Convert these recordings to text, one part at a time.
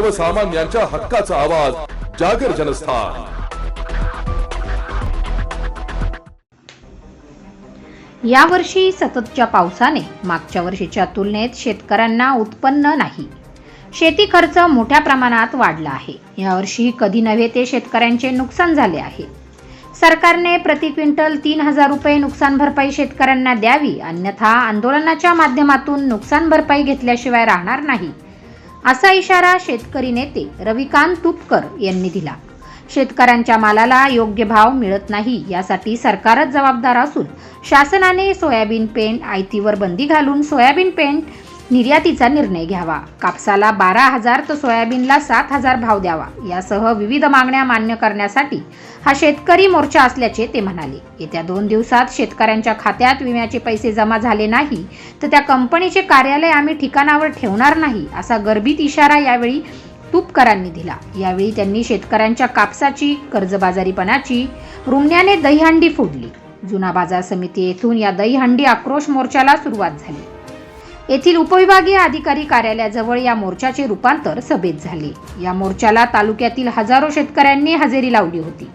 सर्वसामान्यांच्या हक्काचा आवाज जागर जनस्थान. यावर्षी सततच्या पावसाने मागच्या वर्षीच्या तुलनेत शेतकऱ्यांना उत्पन्न नाही. शेती खर्च मोठ्या प्रमाणात वाढला आहे. यावर्षी कधी नव्हे ते शेतकऱ्यांचे नुकसान झाले आहे. सरकारने प्रति क्विंटल तीन हजार रुपये नुकसान भरपाई शेतकऱ्यांना द्यावी अन्यथा आंदोलनाच्या माध्यमातून नुकसान भरपाई घेतल्याशिवाय राहणार नाही. असा इशारा शेतकरी नेते रविकांत तुपकर यांनी दिला. शेतकऱ्यांच्या मालाला योग्य भाव मिळत नाही यासाठी सरकारच जबाबदार असून शासनाने सोयाबीन पेंट आयतीवर बंदी घालून सोयाबीन पेंट निर्यातीचा निर्णय घ्यावा. कापसाला बारा हजार तर सोयाबीनला सात हजार भाव द्यावा. यासह विविध मागण्या मान्य करण्यासाठी हा शेतकरी मोर्चा असल्याचे ते म्हणाले. येत्या दोन दिवसात शेतकऱ्यांच्या खात्यात विम्याचे पैसे जमा झाले नाही तर त्या कंपनीचे कार्यालय आम्ही ठिकाणावर ठेवणार नाही असा गर्भित इशारा यावेळी तुपकरांनी दिला. यावेळी त्यांनी शेतकऱ्यांच्या कापसाची कर्जबाजारीपणाची रुमण्याने दहीहंडी फोडली. जुना बाजार समिती येथून या दहीहंडी आक्रोश मोर्चाला सुरुवात झाली. येथील उपविभागीय अधिकारी कार्यालयाजवळ या मोर्चाचे रूपांतर सभेत झाले. या मोर्चाला तालुक्यातील हजारो शेतकऱ्यांनी हजेरी लावली होती.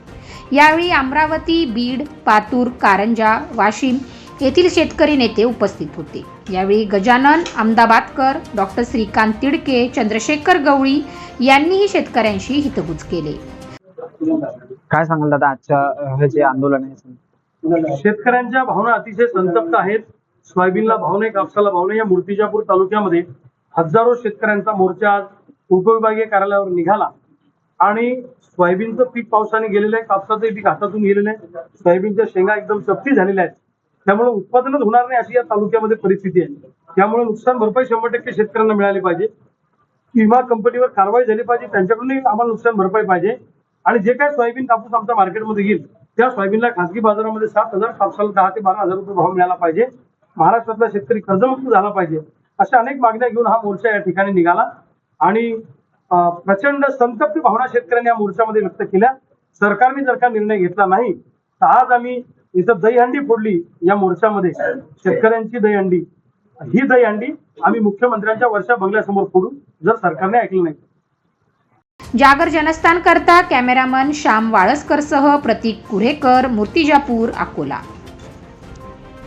यावेळी अमरावती बीड पातूर कारंजा वाशिम येथील शेतकरी नेते उपस्थित होते. यावेळी गजानन अहमदाबादकर डॉक्टर श्रीकांत तिडके चंद्रशेखर गवळी यांनीही शेतकऱ्यांशी हितगुज केले. काय सांगाल दादा आजच्या हे जे आंदोलन आहे? शेतकऱ्यांच्या भावना अतिशय संतप्त आहेत. सोयाबीनला भाव नाही कापसाला भाव नाही. या मूर्तिजापूर तालुक्यामध्ये हजारो शेतकऱ्यांचा मोर्चा आज उपविभागीय कार्यालयावर निघाला. आणि सोयाबीनचं पीक पावसाने गेलेलं आहे कापसाचं पीक हातातून गेलेलं आहे. सोयाबीनच्या शेंगा एकदम चपटी झालेल्या आहेत. त्यामुळे उत्पादनच होणार नाही अशी या तालुक्यामध्ये परिस्थिती आहे. त्यामुळे नुकसान भरपाई शंभर टक्के शेतकऱ्यांना मिळाली पाहिजे. विमा कंपनीवर कारवाई झाली पाहिजे. त्यांच्याकडूनही आम्हाला नुकसान भरपाई पाहिजे. आणि जे काय सोयाबीन कापूस आमच्या मार्केटमध्ये येईल त्या सोयाबीनला खासगी बाजारामध्ये सात हजार कापसाला दहा ते बारा हजार रुपये भाव मिळाला पाहिजे. महाराष्ट्रातला शेतकरी कर्जमुक्त झाला पाहिजे अशा अनेक मागण्या घेऊन हा मोर्चा या ठिकाणी निघाला. आणि प्रचंड संतप्त भावना शेतकऱ्यांनी या मोर्चामध्ये व्यक्त केल्या. सरकारने जर का निर्णय घेतला नाही तर आज आम्ही इथं दहीहंडी फोडली या मोर्चामध्ये. शेतकऱ्यांची दहीहंडी. ही दहीहंडी आम्ही मुख्यमंत्र्यांच्या वर्षा बंगल्यासमोर फोडू जर सरकारने ऐकलं नाही. जागर जनस्थान करता कॅमेरामन श्याम वाळसकरसह प्रतीक कुरेकर मूर्तिजापूर अकोला.